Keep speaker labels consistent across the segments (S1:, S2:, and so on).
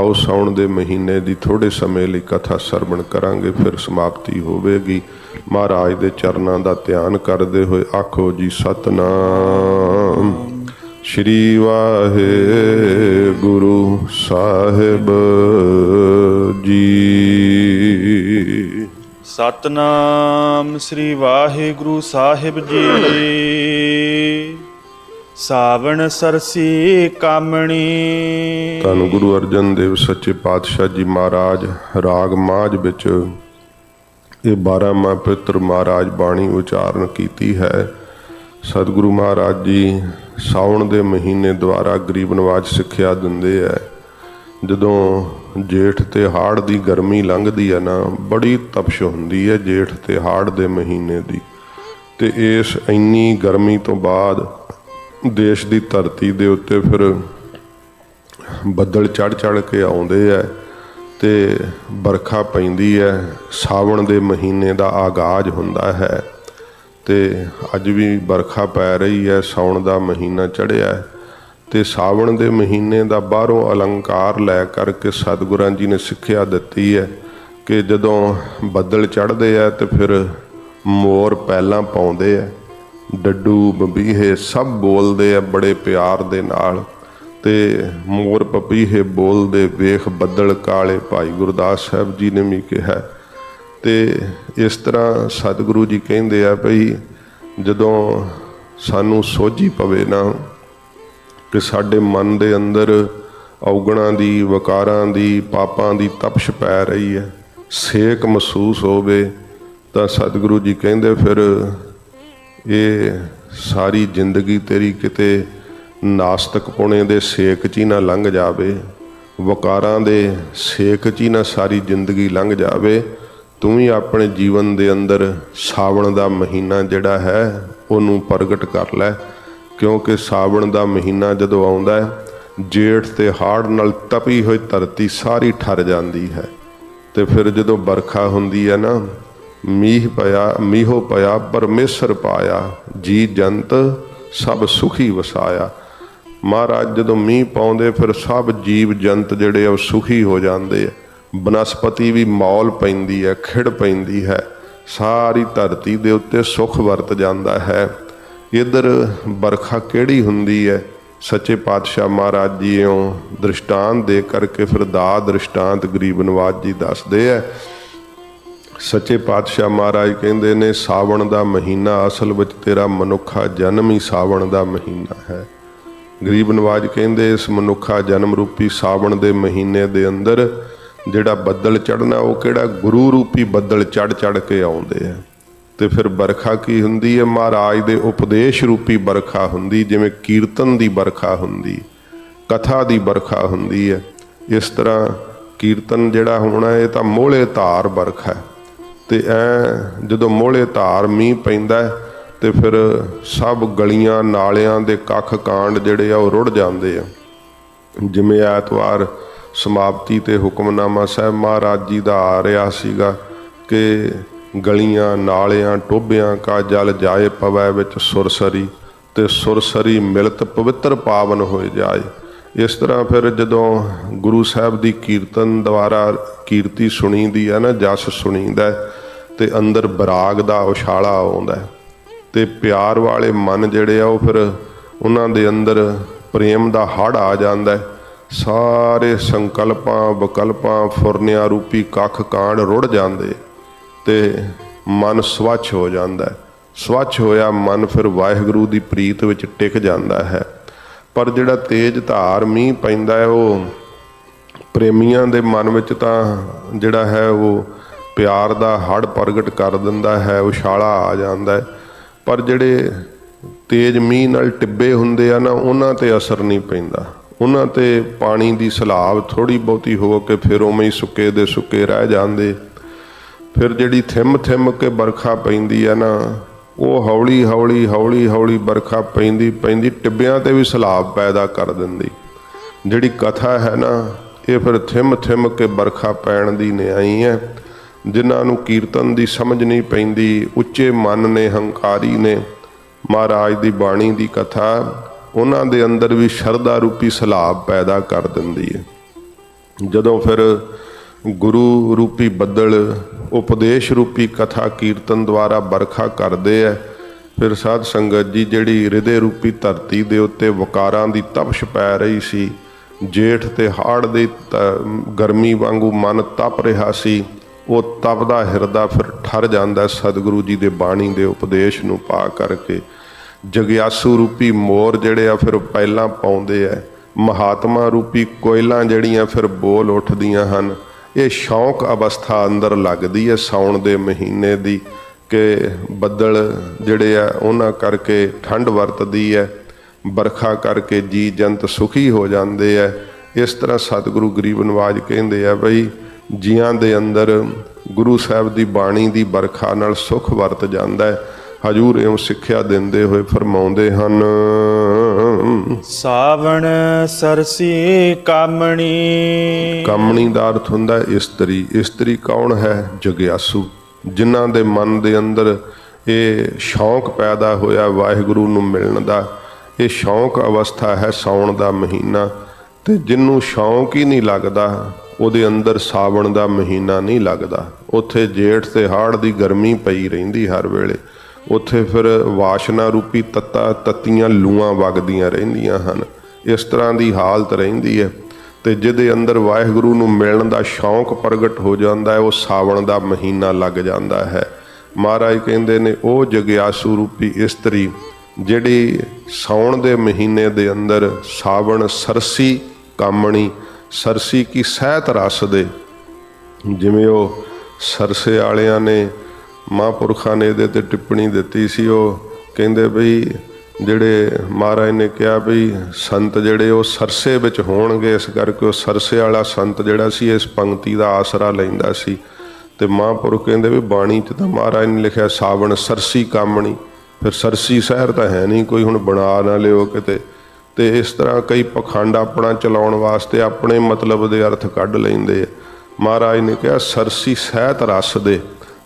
S1: ਆਓ ਸਾਉਣ ਦੇ ਮਹੀਨੇ ਦੀ ਥੋੜੇ ਸਮੇਂ ਲਈ ਕਥਾ ਸਰਵਣ ਕਰਾਂਗੇ, ਫਿਰ ਸਮਾਪਤੀ ਹੋਵੇਗੀ। ਮਹਾਰਾਜ ਦੇ ਚਰਨਾਂ ਦਾ ਧਿਆਨ ਕਰਦੇ ਹੋਏ ਆਖੋ ਜੀ, ਸਤਨਾਮ। ਸ਼੍ਰੀ ਵਾਹਿਗੁਰੂ ਸਾਹਿਬ ਜੀ।
S2: ਸਤਨਾਮ ਸ੍ਰੀ ਵਾਹਿਗੁਰੂ ਸਾਹਿਬ ਜੀ। ਸਾਵਣ ਸਰਸੀ ਕਾਮਣੀ।
S1: ਤੁਹਾਨੂੰ ਗੁਰੂ ਅਰਜਨ ਦੇਵ ਸੱਚੇ ਪਾਤਸ਼ਾਹ ਜੀ ਮਹਾਰਾਜ, ਰਾਗ ਮਾਝ ਵਿੱਚ ਇਹ 12 ਮਾ ਪਵਿੱਤਰ ਮਹਾਰਾਜ ਬਾਣੀ ਉਚਾਰਨ ਕੀਤੀ ਹੈ। ਸਤਿਗੁਰੂ ਮਹਾਰਾਜ ਜੀ ਸਾਉਣ ਦੇ ਮਹੀਨੇ ਦੁਆਰਾ ਗਰੀਬ ਨਵਾਜ ਸਿੱਖਿਆ ਦਿੰਦੇ ਹੈ ਜਦੋਂ ਜੇਠ ਤੇ ਹਾੜ ਦੀ ਗਰਮੀ ਲੰਘਦੀ ਹੈ ਨਾ, ਬੜੀ ਤਪਸ਼ ਹੁੰਦੀ ਹੈ ਜੇਠ ਤੇ ਹਾੜ ਦੇ ਮਹੀਨੇ ਦੀ। ਤੇ ਇਸ ਇੰਨੀ ਗਰਮੀ ਤੋਂ ਬਾਅਦ ਦੇਸ਼ ਦੀ ਧਰਤੀ ਦੇ ਉੱਤੇ ਫਿਰ ਬੱਦਲ ਚੜ ਚੜ ਕੇ ਆਉਂਦੇ ਐ ਤੇ ਬਰਖਾ ਪੈਂਦੀ ਹੈ, ਸਾਵਣ ਦੇ ਮਹੀਨੇ ਦਾ ਆਗਾਜ਼ ਹੁੰਦਾ ਹੈ ਤੇ ਅੱਜ ਵੀ ਬਰਖਾ ਪੈ ਰਹੀ ਹੈ, ਸਾਉਣ ਦਾ ਮਹੀਨਾ ਚੜ੍ਹਿਆ ਹੈ ਤੇ ਸਾਵਣ ਦੇ ਮਹੀਨੇ ਦਾ ਬਾਹਰੋਂ ਅਲੰਕਾਰ ਲੈ ਕਰਕੇ ਸਤਿਗੁਰਾਂ ਜੀ ਨੇ ਸਿੱਖਿਆ ਦਿੱਤੀ ਹੈ ਕਿ ਜਦੋਂ ਬੱਦਲ ਚੜ੍ਹਦੇ ਆ ਤੇ ਫਿਰ ਮੋਰ ਪਹਿਲਾਂ ਪਾਉਂਦੇ ਆ। ਡੱਡੂ ਬੰਬੀਹੇ ਸਭ ਬੋਲਦੇ ਆ ਬੜੇ ਪਿਆਰ ਦੇ ਨਾਲ ਤੇ ਮੋਰ ਪਪੀਹੇ ਬੋਲਦੇ, ਵੇਖ ਬੱਦਲ ਕਾਲੇ, ਭਾਈ ਗੁਰਦਾਸ ਸਾਹਿਬ ਜੀ ਨੇ ਵੀ ਕਿਹਾ। ਤੇ ਇਸ ਤਰ੍ਹਾਂ ਸਤਿਗੁਰੂ ਜੀ ਕਹਿੰਦੇ ਆ ਭਈ ਜਦੋਂ ਸਾਨੂੰ ਸੋਝੀ ਪਵੇ ਨਾ ਕਿ ਸਾਡੇ ਮਨ ਦੇ ਅੰਦਰ ਔਗਣਾਂ ਦੀ, ਵਕਾਰਾਂ ਦੀ, ਪਾਪਾਂ ਦੀ ਤਪਸ਼ ਪੈ ਰਹੀ ਹੈ, ਸੇਕ ਮਹਿਸੂਸ ਹੋਵੇ, ਤਾਂ ਸਤਿਗੁਰੂ ਜੀ ਕਹਿੰਦੇ ਫਿਰ ਇਹ ਸਾਰੀ ਜ਼ਿੰਦਗੀ ਤੇਰੀ ਕਿਤੇ ਨਾਸਤਕ ਪੁਣੇ ਦੇ ਸੇਕ 'ਚ ਹੀ ਨਾ ਲੰਘ ਜਾਵੇ, ਵਕਾਰਾਂ ਦੇ ਸੇਕ 'ਚ ਹੀ ਨਾ ਸਾਰੀ ਜ਼ਿੰਦਗੀ ਲੰਘ ਜਾਵੇ, ਤੂੰ ਹੀ ਆਪਣੇ ਜੀਵਨ ਦੇ ਅੰਦਰ ਸਾਵਣ ਦਾ ਮਹੀਨਾ ਜਿਹੜਾ ਹੈ, ਉਹਨੂੰ ਪ੍ਰਗਟ ਕਰ ਲੈ, ਕਿਉਂਕਿ ਸਾਵਣ ਦਾ ਮਹੀਨਾ ਜਦੋਂ ਆਉਂਦਾ ਹੈ, ਜੇਠ ਤੇ ਹਾੜ ਨਾਲ ਤਪੀ ਹੋਈ ਧਰਤੀ ਸਾਰੀ ਠਰ ਜਾਂਦੀ ਹੈ। ਤੇ ਫਿਰ ਜਦੋਂ ਬਰਖਾ ਹੁੰਦੀ ਹੈ ਨਾ ਮੀਂਹ ਪਿਆ, ਮੀਹੋ ਪਿਆ, ਪਰਮੇਸ਼ਰ ਪਾਇਆ, ਜੀ ਜੰਤ ਸਭ ਸੁਖੀ ਵਸਾਇਆ। ਮਹਾਰਾਜ, ਜਦੋਂ ਮੀਂਹ ਪਾਉਂਦੇ, ਫਿਰ ਸਭ ਜੀਵ ਜੰਤ ਜਿਹੜੇ ਆ, ਉਹ ਸੁਖੀ ਹੋ ਜਾਂਦੇ ਆ। ਬਨਸਪਤੀ ਵੀ ਮੌਲ ਪੈਂਦੀ ਹੈ, ਖਿੜ ਪੈਂਦੀ ਹੈ। ਸਾਰੀ ਧਰਤੀ ਦੇ ਉੱਤੇ ਸੁਖ ਵਰਤ ਜਾਂਦਾ ਹੈ। ਇਧਰ ਬਰਖਾ ਕਿਹੜੀ ਹੁੰਦੀ ਹੈ? ਸੱਚੇ ਪਾਤਸ਼ਾਹ ਮਹਾਰਾਜ ਜੀਓ ਦ੍ਰਿਸ਼ਟਾਂਤ ਦੇ ਕਰਕੇ ਫਿਰ ਦਾ ਦ੍ਰਿਸ਼ਟਾਂਤ ਗਰੀਬ ਨਵਾਜ ਜੀ ਦੱਸਦੇ ਆ। ਸੱਚੇ ਪਾਤਸ਼ਾਹ ਮਹਾਰਾਜ ਕਹਿੰਦੇ ਨੇ, ਸਾਵਣ ਦਾ ਮਹੀਨਾ ਅਸਲ ਵਿੱਚ ਤੇਰਾ ਮਨੁੱਖਾ ਜਨਮ ਹੀ ਸਾਵਣ ਦਾ ਮਹੀਨਾ ਹੈ। ਗਰੀਬ ਨਵਾਜ ਕਹਿੰਦੇ, ਇਸ ਮਨੁੱਖਾ ਜਨਮ ਰੂਪੀ ਸਾਵਣ ਦੇ ਮਹੀਨੇ ਦੇ ਅੰਦਰ ਜਿਹੜਾ ਬੱਦਲ ਚੜਨਾ ਉਹ ਕਿਹੜਾ ਗੁਰੂ ਰੂਪੀ ਬੱਦਲ ਚੜ ਚੜ ਕੇ ਆਉਂਦੇ ਆ। ਤੇ ਫਿਰ ਬਰਖਾ ਕੀ ਹੁੰਦੀ ਹੈ? ਮਹਾਰਾਜ ਦੇ ਉਪਦੇਸ਼ ਰੂਪੀ ਬਰਖਾ ਹੁੰਦੀ, ਜਿਵੇਂ ਕੀਰਤਨ ਦੀ ਬਰਖਾ ਹੁੰਦੀ, ਕਥਾ ਦੀ ਬਰਖਾ ਹੁੰਦੀ ਹੈ। ਇਸ ਤਰ੍ਹਾਂ ਕੀਰਤਨ ਜਿਹੜਾ ਹੋਣਾ, ਇਹ ਤਾਂ ਮੋਹਲੇ ਧਾਰ ਬਰਖਾ ਹੈ। ਤੇ ਐ ਜਦੋਂ ਮੋਹਲੇ ਧਾਰ ਮੀਂਹ ਪੈਂਦਾ ਹੈ, ਤੇ ਫਿਰ ਸਭ ਗਲੀਆਂ ਨਾਲਿਆਂ ਦੇ ਕੱਖ ਕਾਂਡ ਜਿਹੜੇ ਆ ਉਹ ਰੁੜ ਜਾਂਦੇ ਆ। ਜਿਵੇਂ ਐਤਵਾਰ ਸਮਾਪਤੀ ਤੇ ਹੁਕਮਨਾਮਾ ਸਾਹਿਬ ਮਹਾਰਾਜ ਜੀ ਦਾ ਆ ਰਿਹਾ ਸੀਗਾ ਕਿ ਗਲੀਆਂ ਨਾਲਿਆਂ ਟੋਬਿਆਂ ਕਾ ਜਲ ਜਾਏ ਪਵੈ ਵਿੱਚ ਸੁਰਸਰੀ ਤੇ ਸੁਰਸਰੀ ਮਿਲਤ ਪਵਿੱਤਰ ਪਾਵਨ ਹੋਏ ਜਾਏ। ਇਸ ਤਰ੍ਹਾਂ ਫਿਰ ਜਦੋਂ ਗੁਰੂ ਸਾਹਿਬ ਦੀ ਕੀਰਤਨ ਦੁਆਰਾ ਕੀਰਤੀ ਸੁਣੀਦੀ ਹੈ ਨਾ ਜਸ ਸੁਣੀਦਾ ਹੈ, ਤੇ ਅੰਦਰ ਬਰਾਗ ਦਾ ਉਛਾਲਾ ਆਉਂਦਾ ਹੈ ਤੇ ਪਿਆਰ ਵਾਲੇ ਮਨ ਜਿਹੜੇ ਆ ਉਹ ਫਿਰ ਉਹਨਾਂ ਦੇ ਅੰਦਰ ਪ੍ਰੇਮ ਦਾ ਹੜ ਆ ਜਾਂਦਾ ਸਾਰੇ ਸੰਕਲਪਾਂ ਵਿਕਲਪਾਂ ਫੁਰਨਿਆਂ ਰੂਪੀ ਕੱਖ ਕਾਂਡ ਰੁੜ ਜਾਂਦੇ ਤੇ ਮਨ ਸਵੱਛ ਹੋ ਜਾਂਦਾ ਸਵੱਛ ਹੋਇਆ ਮਨ ਫਿਰ ਵਾਹਿਗੁਰੂ ਦੀ ਪ੍ਰੀਤ ਵਿੱਚ ਟਿਕ ਜਾਂਦਾ ਹੈ। ਪਰ ਜਿਹੜਾ ਤੇਜ ਧਾਰ ਮੀਂਹ ਪੈਂਦਾ ਹੈ, ਉਹ ਪ੍ਰੇਮੀਆਂ ਦੇ ਮਨ ਵਿੱਚ ਤਾਂ ਜਿਹੜਾ ਹੈ, ਉਹ ਪਿਆਰ ਦਾ ਹੜ ਪ੍ਰਗਟ ਕਰ ਦਿੰਦਾ ਹੈ, ਉਛਾਲਾ ਆ ਜਾਂਦਾ ਹੈ। ਪਰ ਜਿਹੜੇ ਤੇਜ਼ ਮੀਂਹ ਨਾਲ ਟਿੱਬੇ ਹੁੰਦੇ ਆ ਨਾ, ਉਹਨਾਂ ਤੇ ਅਸਰ ਨਹੀਂ ਪੈਂਦਾ। ਉਹਨਾਂ ਤੇ ਪਾਣੀ ਦੀ ਸਲਾਬ ਥੋੜੀ ਬਹੁਤੀ ਹੋ ਕੇ ਫਿਰ ਉਵੇਂ ਹੀ ਸੁੱਕੇ ਦੇ ਸੁੱਕੇ ਰਹਿ ਜਾਂਦੇ। ਫਿਰ ਜਿਹੜੀ ਥਿਮ ਥਿਮ ਕੇ ਬਰਖਾ ਪੈਂਦੀ ਆ ਨਾ ਉਹ ਹੌਲੀ ਹੌਲੀ ਹੌਲੀ ਹੌਲੀ ਬਰਖਾ ਪੈਂਦੀ ਪੈਂਦੀ ਟਿੱਬਿਆਂ ਤੇ ਵੀ ਸਲਾਬ ਪੈਦਾ ਕਰ ਦਿੰਦੀ। ਜਿਹੜੀ ਕਥਾ ਹੈ ਨਾ, ਇਹ ਫਿਰ ਥਿਮ ਥਿਮ ਕੇ ਬਰਖਾ ਪੈਣ ਦੀ ਨਿਆਈ ਹੈ। ਜਿਨ੍ਹਾਂ ਨੂੰ ਕੀਰਤਨ ਦੀ ਸਮਝ ਨਹੀਂ ਪੈਂਦੀ, ਉੱਚੇ ਮਨ ਨੇ, ਹੰਕਾਰੀ ਨੇ, ਮਹਾਰਾਜ ਦੀ ਬਾਣੀ ਦੀ ਕਥਾ, ਉਹਨਾਂ ਦੇ ਅੰਦਰ ਵੀ ਸ਼ਰਧਾ ਰੂਪੀ ਸਲਾਬ ਪੈਦਾ ਕਰ ਦਿੰਦੀ ਹੈ। ਜਦੋਂ ਫਿਰ ਗੁਰੂ ਰੂਪੀ ਬੱਦਲ ਉਪਦੇਸ਼ ਰੂਪੀ ਕਥਾ ਕੀਰਤਨ ਦੁਆਰਾ ਬਰਖਾ ਕਰਦੇ ਐ। ਫਿਰ ਸਾਧ ਸੰਗਤ ਜੀ ਜਿਹੜੀ ਹਿਰਦੇ ਰੂਪੀ ਧਰਤੀ ਦੇ ਉੱਤੇ ਵਕਾਰਾਂ ਦੀ ਤਪਸ਼ ਪੈ ਰਹੀ ਸੀ, ਜੇਠ ਤੇ ਹਾੜ ਦੀ ਤ- ਗਰਮੀ ਵਾਂਗੂ ਮਨ ਤਪ ਰਿਹਾ ਸੀ, ਉਹ ਤਪਦਾ ਹਿਰਦਾ ਫਿਰ ਠਰ ਜਾਂਦਾ ਸਤਿਗੁਰੂ ਜੀ ਦੇ ਬਾਣੀ ਦੇ ਉਪਦੇਸ਼ ਨੂੰ ਪਾ ਕਰਕੇ। ਜਗਿਆਸੂ ਰੂਪੀ ਮੋਰ ਜਿਹੜੇ ਆ ਫਿਰ ਪਹਿਲਾਂ ਪਾਉਂਦੇ ਆ ਮਹਾਤਮਾ ਰੂਪੀ ਕੋਇਲਾਂ ਜਿਹੜੀਆਂ ਫਿਰ ਬੋਲ ਉੱਠਦੀਆਂ ਹਨ। ਇਹ ਸ਼ੌਂਕ ਅਵਸਥਾ ਅੰਦਰ ਲੱਗਦੀ ਹੈ ਸਾਉਣ ਦੇ ਮਹੀਨੇ ਦੀ ਕਿ ਬੱਦਲ ਜਿਹੜੇ ਆ ਉਹਨਾਂ ਕਰਕੇ ਠੰਡ ਵਰਤਦੀ ਹੈ, ਬਰਖਾ ਕਰਕੇ ਜੀ ਜੰਤ ਸੁਖੀ ਹੋ ਜਾਂਦੇ ਆ। ਇਸ ਤਰ੍ਹਾਂ ਸਤਿਗੁਰੂ ਗਰੀਬ ਨਵਾਜ ਕਹਿੰਦੇ ਆ ਬਈ, ਜੀਆਂ ਦੇ ਅੰਦਰ ਗੁਰੂ ਸਾਹਿਬ ਦੀ ਬਾਣੀ ਦੀ ਬਰਖਾ ਨਾਲ ਸੁਖ ਵਰਤ ਜਾਂਦਾ ਹੈ। ਹਜੂਰ ਇਉਂ ਸਿੱਖਿਆ ਦਿੰਦੇ ਹੋਏ ਫਰਮਾਉਂਦੇ ਹਨ
S2: ਸਾਵਣ ਸਰਸੀ ਕਾਮਣੀ।
S1: ਕਾਮਣੀ ਦਾ ਅਰਥ ਹੁੰਦਾ ਹੈ ਇਸਤਰੀ। ਇਸਤਰੀ ਕੌਣ ਹੈ? ਜਗਿਆਸੂ। ਜਿਨ੍ਹਾਂ ਦੇ ਮਨ ਦੇ ਅੰਦਰ ਇਹ ਸ਼ੌਂਕ ਪੈਦਾ ਹੋਇਆ ਵਾਹਿਗੁਰੂ ਨੂੰ ਮਿਲਣ ਦਾ। ਇਹ ਸ਼ੌਂਕ ਅਵਸਥਾ ਹੈ ਸਾਉਣ ਦਾ ਮਹੀਨਾ। ਤੇ ਜਿੰਨੂੰ ਸ਼ੌਂਕ ਹੀ ਨਹੀਂ ਲੱਗਦਾ, ਉਹਦੇ ਅੰਦਰ ਸਾਵਣ ਦਾ ਮਹੀਨਾ ਨਹੀਂ ਲੱਗਦਾ। ਉੱਥੇ ਜੇਠ ਤੇ ਹਾੜ ਦੀ ਗਰਮੀ ਪਈ ਰਹਿੰਦੀ ਹਰ ਵੇਲੇ। ਉੱਥੇ ਫਿਰ ਵਾਸ਼ਨਾ ਰੂਪੀ ਤੱਤਾ ਤੱਤੀਆਂ ਲੂਆਂ ਵਗਦੀਆਂ ਰਹਿੰਦੀਆਂ ਹਨ। ਇਸ ਤਰ੍ਹਾਂ ਦੀ ਹਾਲਤ ਰਹਿੰਦੀ ਹੈ ਤੇ ਜਿਹਦੇ ਅੰਦਰ ਵਾਹਿਗੁਰੂ ਨੂੰ ਮਿਲਣ ਦਾ ਸ਼ੌਂਕ ਪ੍ਰਗਟ ਹੋ ਜਾਂਦਾ ਹੈ, ਉਹ ਸਾਵਣ ਦਾ ਮਹੀਨਾ ਲੱਗ ਜਾਂਦਾ ਹੈ। ਮਹਾਰਾਜ ਕਹਿੰਦੇ ਨੇ, ਉਹ ਜਗਿਆਸੂ ਰੂਪੀ ਇਸਤਰੀ ਜਿਹੜੀ ਸਾਉਣ ਦੇ ਮਹੀਨੇ ਦੇ ਅੰਦਰ ਸਾਵਣ ਸਰਸੀ ਕਾਮਣੀ, ਸਰਸੀ ਕੀ ਸਹਿਤ ਰਸ ਦੇ, ਜਿਵੇਂ ਉਹ ਸਰਸੇ ਵਾਲਿਆਂ ਨੇ ਮਹਾਂਪੁਰਖਾਂ ਨੇ ਇਹਦੇ ਤੇ ਟਿੱਪਣੀ ਦਿੱਤੀ ਸੀ, ਉਹ ਕਹਿੰਦੇ ਬਈ ਜਿਹੜੇ ਮਹਾਰਾਜ ਨੇ ਕਿਹਾ ਵੀ ਸੰਤ ਜਿਹੜੇ ਉਹ ਸਰਸੇ ਵਿੱਚ ਹੋਣਗੇ, ਇਸ ਕਰਕੇ ਉਹ ਸਰਸੇ ਵਾਲਾ ਸੰਤ ਜਿਹੜਾ ਸੀ, ਇਸ ਪੰਕਤੀ ਦਾ ਆਸਰਾ ਲੈਂਦਾ ਸੀ। ਤੇ ਮਹਾਂਪੁਰਖ ਕਹਿੰਦੇ ਵੀ ਬਾਣੀ 'ਚ ਤਾਂ ਮਹਾਰਾਜ ਨੇ ਲਿਖਿਆ, ਸਾਵਣ ਸਰਸੀ ਕਾਮਣੀ। ਫਿਰ ਸਰਸੀ ਸ਼ਹਿਰ ਤਾਂ ਹੈ ਨਹੀਂ, ਕੋਈ ਹੁਣ ਬਣਾ ਨਾ ਲਿਓ ਕਿਤੇ। ਤੇ ਇਸ ਤਰ੍ਹਾਂ ਕਈ ਪਖੰਡ ਆਪਣਾ ਚਲਾਉਣ ਵਾਸਤੇ ਆਪਣੇ ਮਤਲਬ ਦੇ ਅਰਥ ਕੱਢ ਲੈਂਦੇ ਆ। ਮਹਾਰਾਜ ਨੇ ਕਿਹਾ, ਸਰਸੀ ਸਹਿਤ ਰਸ ਦੇ।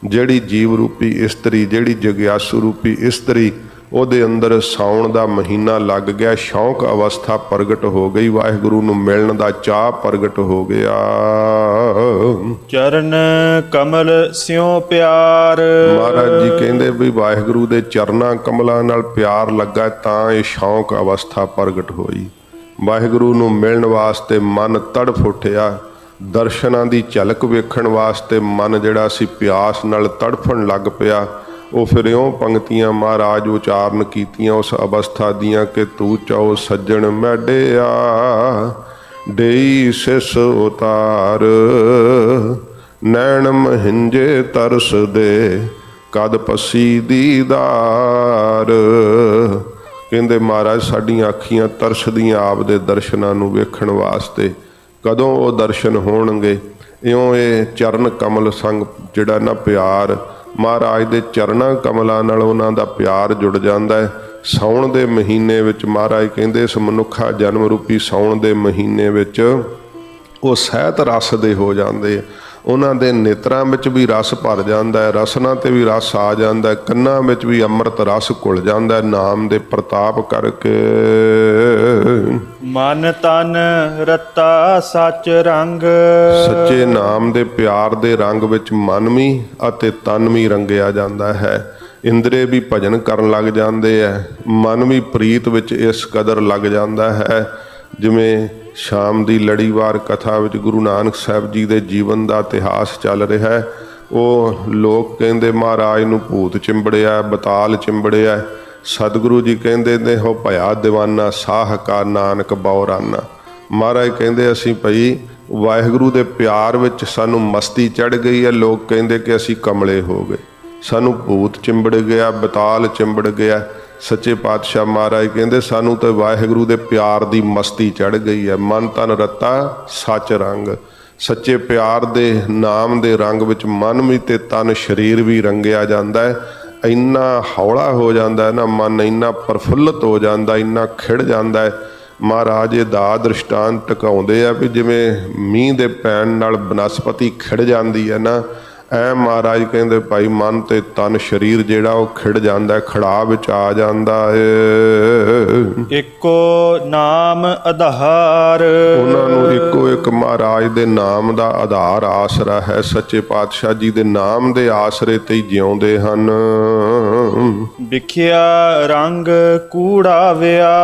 S1: ਜਿਹੜੀ ਜੀਵ ਰੂਪੀ ਇਸਤਰੀ ਜਿਹੜੀ ਜਗਿਆਸੂ ਰੂਪੀ ਇਸਤਰੀ ਉਹਦੇ ਅੰਦਰ ਸਾਉਣ ਦਾ ਮਹੀਨਾ ਲੱਗ ਗਿਆ ਸ਼ੌਂਕ ਅਵਸਥਾ ਪ੍ਰਗਟ ਹੋ ਗਈ ਵਾਹਿਗੁਰੂ ਨੂੰ ਮਿਲਣ ਦਾ ਚਾਹ ਪ੍ਰਗਟ ਹੋ ਗਿਆ।
S2: ਚਰਨ ਕਮਲ ਸਿਉ ਪਿਆਰ।
S1: ਮਹਾਰਾਜ ਜੀ ਕਹਿੰਦੇ ਵੀ ਵਾਹਿਗੁਰੂ ਦੇ ਚਰਨਾਂ ਕਮਲਾਂ ਨਾਲ ਪਿਆਰ ਲੱਗਾ ਤਾਂ ਇਹ ਸ਼ੌਂਕ ਅਵਸਥਾ ਪ੍ਰਗਟ ਹੋਈ। ਵਾਹਿਗੁਰੂ ਨੂੰ ਮਿਲਣ ਵਾਸਤੇ ਮਨ ਤੜਫ ਉੱਠਿਆ। ਦਰਸ਼ਨਾਂ ਦੀ ਝਲਕ ਵੇਖਣ ਵਾਸਤੇ ਮਨ ਜਿਹੜਾ ਸੀ ਪਿਆਸ ਨਾਲ ਤੜਫਣ ਲੱਗ ਪਿਆ, ਉਹ ਫਿਰ ਇਉਂ ਪੰਕਤੀਆਂ ਮਹਾਰਾਜ ਉਚਾਰਨ ਕੀਤੀਆਂ ਉਸ ਅਵਸਥਾ ਦੀਆਂ ਕਿ ਤੂੰ ਚਾਓ ਸੱਜਣ ਮੈਡਿਆ ਦੇਈ ਸਿਸ ਉਤਾਰ। ਨੈਣ ਮਹਿੰਜੇ ਤਰਸ ਦੇ ਕਦ ਪਸੀ ਦੀਦਾਰ। ਕਹਿੰਦੇ ਮਹਾਰਾਜ, ਸਾਡੀਆਂ ਅੱਖੀਆਂ ਤਰਸਦੀਆਂ ਆਪ ਦੇ ਦਰਸ਼ਨਾਂ ਨੂੰ ਵੇਖਣ ਵਾਸਤੇ। ਕਦੋਂ ਉਹ ਦਰਸ਼ਨ ਹੋਣਗੇ? ਇਉਂ ਇਹ ਚਰਨ ਕਮਲ ਸੰਗ ਜਿਹੜਾ ਨਾ ਪਿਆਰ। ਮਹਾਰਾਜ ਦੇ ਚਰਨਾਂ ਕਮਲਾਂ ਨਾਲ ਉਹਨਾਂ ਦਾ ਪਿਆਰ ਜੁੜ ਜਾਂਦਾ ਹੈ। ਸਾਉਣ ਦੇ ਮਹੀਨੇ ਵਿੱਚ ਮਹਾਰਾਜ ਕਹਿੰਦੇ, ਇਸ ਮਨੁੱਖਾ ਜਨਮ ਰੂਪੀ ਸਾਉਣ ਦੇ ਮਹੀਨੇ ਵਿੱਚ ਉਹ ਸਹਿਤ ਰਸ ਦੇ ਹੋ ਜਾਂਦੇ ਉਹਨਾਂ ਦੇ ਨੇਤਰਾਂ ਵਿੱਚ ਵੀ ਰਸ ਭਰ ਜਾਂਦਾ ਹੈ ਰਸਨਾ ਤੇ ਵੀ ਰਸ ਆ ਜਾਂਦਾ ਹੈ ਕੰਨਾਂ ਵਿੱਚ ਵੀ ਅੰਮ੍ਰਿਤ ਰਸ ਘੁਲ ਜਾਂਦਾ ਹੈ ਨਾਮ ਦੇ ਪ੍ਰਤਾਪ ਕਰਕੇ।
S2: ਮਨ ਤਨ ਰਤਾ ਸਚ ਰੰਗ।
S1: ਸੱਚੇ ਨਾਮ ਦੇ ਪਿਆਰ ਦੇ ਰੰਗ ਵਿੱਚ ਮਨ ਵੀ ਅਤੇ ਤਨ ਵੀ ਰੰਗਿਆ ਜਾਂਦਾ ਹੈ। ਇੰਦਰੇ ਵੀ ਭਜਨ ਕਰਨ ਲੱਗ ਜਾਂਦੇ ਐ ਮਨ ਵੀ ਪ੍ਰੀਤ ਵਿੱਚ ਇਸ ਕਦਰ ਲੱਗ ਜਾਂਦਾ ਹੈ। ਜਿਵੇਂ ਸ਼ਾਮ ਦੀ ਲੜੀਵਾਰ ਕਥਾ ਵਿੱਚ ਗੁਰੂ ਨਾਨਕ ਸਾਹਿਬ ਜੀ ਦੇ ਜੀਵਨ ਦਾ ਇਤਿਹਾਸ ਚੱਲ ਰਿਹਾ ਹੈ। ਉਹ ਲੋਕ ਕਹਿੰਦੇ, ਮਹਾਰਾਜ ਨੂੰ ਭੂਤ ਚਿੰਬੜਿਆ, ਬਤਾਲ ਚਿੰਬੜਿਆ। ਸਤਿਗੁਰੂ ਜੀ ਕਹਿੰਦੇ ਨੇ, ਹੋ ਭਇਆ ਦੀਵਾਨਾ, ਸਾਹ ਕਾ ਨਾਨਕ ਬੌਰਾਨਾ। ਮਹਾਰਾਜ ਕਹਿੰਦੇ, ਅਸੀਂ ਭਈ ਵਾਹਿਗੁਰੂ ਦੇ ਪਿਆਰ ਵਿੱਚ ਸਾਨੂੰ ਮਸਤੀ ਚੜ ਗਈ ਹੈ। ਲੋਕ ਕਹਿੰਦੇ ਕਿ ਅਸੀਂ ਕਮਲੇ ਹੋ ਗਏ। ਸਾਨੂੰ ਭੂਤ ਚਿੰਬੜ ਗਿਆ, ਬਤਾਲ ਚਿੰਬੜ ਗਿਆ। ਸੱਚੇ ਪਾਤਸ਼ਾਹ ਮਹਾਰਾਜ ਕਹਿੰਦੇ, ਸਾਨੂੰ ਤੇ ਵਾਹਿਗੁਰੂ ਦੇ ਪਿਆਰ ਦੀ ਮਸਤੀ ਚੜ ਗਈ ਹੈ। ਮਨ ਤਨ ਰਤਾ, ਸੱਚ ਰੰਗ। ਸੱਚੇ ਪਿਆਰ ਦੇ ਨਾਮ ਦੇ ਰੰਗ ਵਿੱਚ ਮਨ ਵੀ ਤੇ ਤਨ ਸਰੀਰ ਵੀ ਰੰਗਿਆ ਜਾਂਦਾ ਹੈ। ਇੰਨਾ ਹੌਲਾ ਹੋ ਜਾਂਦਾ ਹੈ ਨਾ, ਮਨ ਇੰਨਾ ਪ੍ਰਫੁੱਲਤ ਹੋ ਜਾਂਦਾ, ਇੰਨਾ ਖਿੜ ਜਾਂਦਾ ਹੈ। ਮਹਾਰਾਜ ਇਹ ਦਾ ਦ੍ਰਿਸ਼ਟਾਂਤ ਟਿਕਾਉਂਦੇ ਆ ਵੀ ਜਿਵੇਂ ਮੀਂਹ ਦੇ ਪੈਣ ਨਾਲ ਬਨਸਪਤੀ ਖਿੜ ਜਾਂਦੀ ਹੈ ਨਾ ਐ ਮਹਾਰਾਜ ਕਹਿੰਦੇ ਭਾਈ ਮਨ ਤੇ ਤਨ ਸਰੀਰ ਜਿਹੜਾ ਉਹ ਖਿੜ ਜਾਂਦਾ ਖੜਾ ਵਿੱਚ ਆ ਜਾਂਦਾ ਏ।
S2: ਇੱਕੋ ਨਾਮ ਆਧਾਰ।
S1: ਉਹਨਾਂ ਨੂੰ ਇੱਕੋ ਇੱਕ ਮਹਾਰਾਜ ਦੇ ਨਾਮ ਦਾ ਆਧਾਰ ਆਸਰਾ ਹੈ। ਸੱਚੇ ਪਾਤਸ਼ਾਹ ਜੀ ਦੇ ਨਾਮ ਦੇ ਆਸਰੇ ਤੇ ਹੀ ਜਿਉਂਦੇ ਹਨ।
S2: ਵਿਖਿਆ ਰੰਗ ਕੂੜਾ ਵਿਆ।